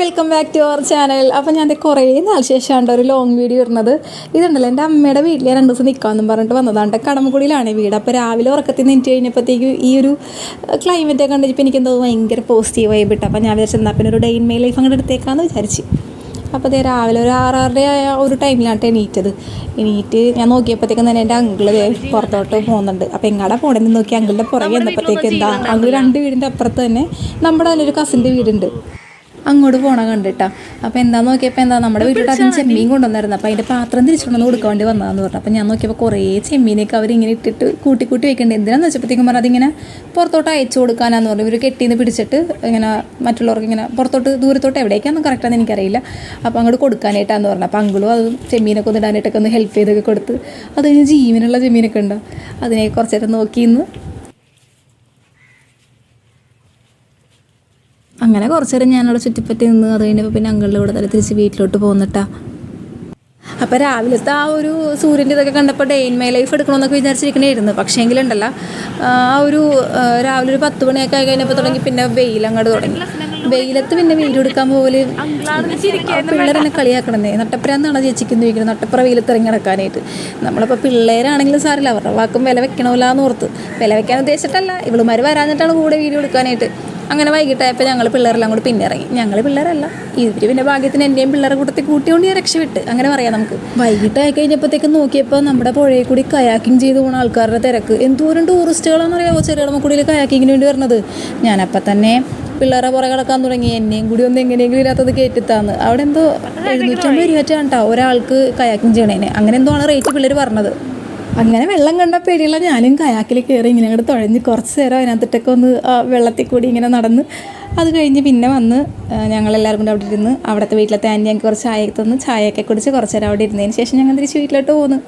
Welcome back to our channel അപ്പോൾ ഞാൻ കുറേ നാൾ ശേഷമാണ് ഒരു ലോങ് വീഡിയോ ഇടുന്നത്. ഇതുണ്ടല്ലോ എന്റെ അമ്മയുടെ വീട്ടിൽ ഞാൻ രണ്ട് ദിവസം നിൽക്കാമെന്നും പറഞ്ഞിട്ട് വന്നതാണ്. കടമക്കുടിയിലാണ് വീട്. അപ്പോൾ രാവിലെ ഉറക്കത്തിൽ നിന്ന് എനിക്ക് കഴിഞ്ഞപ്പോഴത്തേക്ക് ഈ ഒരു ക്ലൈമറ്റ് ഒക്കെ കണ്ടിപ്പോൾ എനിക്ക് എന്തോ ഭയങ്കര പോസിറ്റീവ് ആയി വിട്ടു അപ്പോൾ ഞാൻ വിചാരിച്ചു എന്നാൽ പിന്നെ ഒരു ഡേ ഇൻ മൈ ലൈഫ് അങ്ങോട്ട് എടുത്തേക്കാന്ന് വിചാരിച്ചു. അപ്പോൾ അതേ രാവിലെ ഒരു ആറാറര ആയ ഒരു ടൈമിലാണ് എണീറ്റത്. എണീറ്റ് ഞാൻ നോക്കിയപ്പോഴത്തേക്കും തന്നെ എന്റെ അങ്കിൾ പുറത്തോട്ട് പോകുന്നുണ്ട്. അപ്പോൾ എങ്ങാടാ പോണെന്ന് നോക്കി അങ്കിളിന്റെ പുറകെ വന്നപ്പോഴത്തേക്ക് എന്താ? അങ്കിൾ രണ്ട് വീടിന്റെ അപ്പുറത്ത് തന്നെ നമ്മുടെ അതിലൊരു കസിന്റെ വീടുണ്ട്. അങ്ങോട്ട് പോണ കണ്ടിട്ടാ. അപ്പോൾ എന്താ നോക്കിയപ്പോൾ എന്താ നമ്മുടെ വീട്ടിൽ അതിന് ചെമ്മീൻ കൊണ്ടുവന്നായിരുന്നു. അപ്പോൾ അതിന്റെ പാത്രം തിരിച്ചുകൊണ്ടു കൊടുക്കാൻ വേണ്ടി വന്നതാന്ന് പറഞ്ഞു. അപ്പോൾ ഞാൻ നോക്കിയപ്പോൾ കുറേ ചെമ്മീനൊക്കെ അവർ ഇങ്ങനെ ഇട്ടിട്ട് കൂട്ടി കൂട്ടി വെക്കേണ്ടത് എന്തിനാന്ന് വെച്ചപ്പോഴത്തേക്കും പറഞ്ഞു അതിങ്ങനെ പുറത്തോട്ട് അയച്ചു കൊടുക്കാനാന്ന് പറഞ്ഞു. ഇവർ കെട്ടിന്ന് പിടിച്ചിട്ട് ഇങ്ങനെ മറ്റുള്ളവർക്ക് ഇങ്ങനെ പുറത്തോട്ട് ദൂരത്തോട്ട് എവിടേക്കാണെന്ന് കറക്റ്റാന്ന് എനിക്കറിയില്ല. അപ്പോൾ അങ്ങോട്ട് കൊടുക്കാനായിട്ടാന്ന് പറഞ്ഞു. അപ്പോൾ അങ്കിളും അത് ചെമ്മീനൊക്കെ ഒന്ന് ഇടാനായിട്ടൊക്കെ ഒന്ന് ഹെൽപ്പ് ചെയ്തൊക്കെ കൊടുത്ത് അത് കഴിഞ്ഞ് ജീവനുള്ള ചെമ്മീനൊക്കെ ഉണ്ടോ? അതിനെ കുറച്ചേരം നോക്കിയിരുന്നു അങ്ങനെ കുറച്ച് നേരം ഞാനവിടെ ചുറ്റിപ്പറ്റി നിന്ന് അത് കഴിഞ്ഞപ്പോൾ പിന്നെ അങ്കിളുടെ കൂടെ തന്നെ തിരിച്ച് വീട്ടിലോട്ട് പോന്നിട്ടാ. അപ്പോൾ രാവിലത്തെ ആ ഒരു സൂര്യന്റെ ഇതൊക്കെ കണ്ടപ്പോൾ ഡേ ഇൻ മൈ ലൈഫ് എടുക്കണമെന്നൊക്കെ വിചാരിച്ചിരിക്കണേയിരുന്നു പക്ഷേ എങ്കിലുണ്ടല്ല ആ ഒരു രാവിലെ ഒരു പത്ത് മണിയൊക്കെ ആയി കഴിഞ്ഞപ്പോൾ തുടങ്ങി പിന്നെ വെയിൽ അങ്ങോട്ട് തുടങ്ങി. വെയിലത്ത് പിന്നെ വെയിലെടുക്കാൻ പോകൽ പിള്ളേരെന്നെ കളിയാക്കണമെന്നേ നട്ടപ്പുരാന്നാണ് ചേച്ചിക്കുന്നു ചോദിക്കുന്നത് നട്ടപ്പുറ വെയിലത്ത് ഇറങ്ങി നടക്കാനായിട്ട്. നമ്മളിപ്പോൾ പിള്ളേരാണെങ്കിലും സാറില്ല അവരുടെ വാക്കും വില വെക്കണമല്ലാന്ന് ഓർത്ത് വില വെക്കാൻ ഉദ്ദേശിച്ചിട്ടല്ല. ഇവളുമാർ വരാഞ്ഞിട്ടാണ് കൂടെ വീഡിയോ എടുക്കാനായിട്ട്. അങ്ങനെ വൈകിട്ടായപ്പോൾ ഞങ്ങൾ പിള്ളേരെല്ലാം കൂടി പിന്നെ ഇറങ്ങി. ഞങ്ങൾ പിള്ളേരല്ല. ഇവർ പിന്നെ ഭാഗ്യത്തിന് എന്റെയും പിള്ളേരെ കൂട്ടത്തിൽ കൂട്ടിക്കൊണ്ട് ഞാൻ രക്ഷപ്പെട്ട്. അങ്ങനെ പറയാം നമുക്ക്. വൈകിട്ടായി കഴിഞ്ഞപ്പോഴത്തേക്ക് നോക്കിയപ്പോൾ നമ്മുടെ പുഴയിൽ കൂടി കയാക്കിങ് ചെയ്ത് പോകുന്ന ആൾക്കാരുടെ തിരക്ക്. എന്തോരം ടൂറിസ്റ്റുകളാണെന്ന് അറിയാമോ ചെറിയടമക്കുടിയിൽ കയാക്കിങ്ങിന് വേണ്ടി വരുന്നത് ഞാനപ്പം തന്നെ പിള്ളേരെ പുറകെ കിടക്കാൻ തുടങ്ങി. എന്നെയും കൂടി ഒന്ന് എങ്ങനെയെങ്കിലും ഇല്ലാത്തത് കയറ്റിത്താന്ന് അവിടെ എന്തോ എഴുന്നൂറ്റമ്പത് രൂപ ഒരാൾക്ക് കയാക്കിങ് ചെയ്യണേനെ. അങ്ങനെ എന്തോ ആണ് റേറ്റ് പിള്ളേർ പറഞ്ഞത്. അങ്ങനെ വെള്ളം കണ്ട പേടിയുള്ള ഞാനും കയാക്കിൽ കയറി ഇങ്ങനെ അങ്ങോട്ട് തുഴഞ്ഞ് കുറച്ച് നേരം അതിനകത്തിട്ടൊക്കെ ഒന്ന് വെള്ളത്തിൽ കൂടി ഇങ്ങനെ നടന്ന് അത് കഴിഞ്ഞ് പിന്നെ വന്ന് ഞങ്ങളെല്ലാവരും കൂടെ അവിടെ ഇരുന്ന് അവിടുത്തെ വീട്ടിലത്തെ ആന്റി ഞങ്ങൾക്ക് കുറച്ച് ചായ തന്ന്. ചായയൊക്കെ കുടിച്ച് കുറച്ച് നേരം അവിടെ ഇരുന്നതിന് ശേഷം ഞങ്ങൾ തിരിച്ച് വീട്ടിലോട്ട് പോന്നു.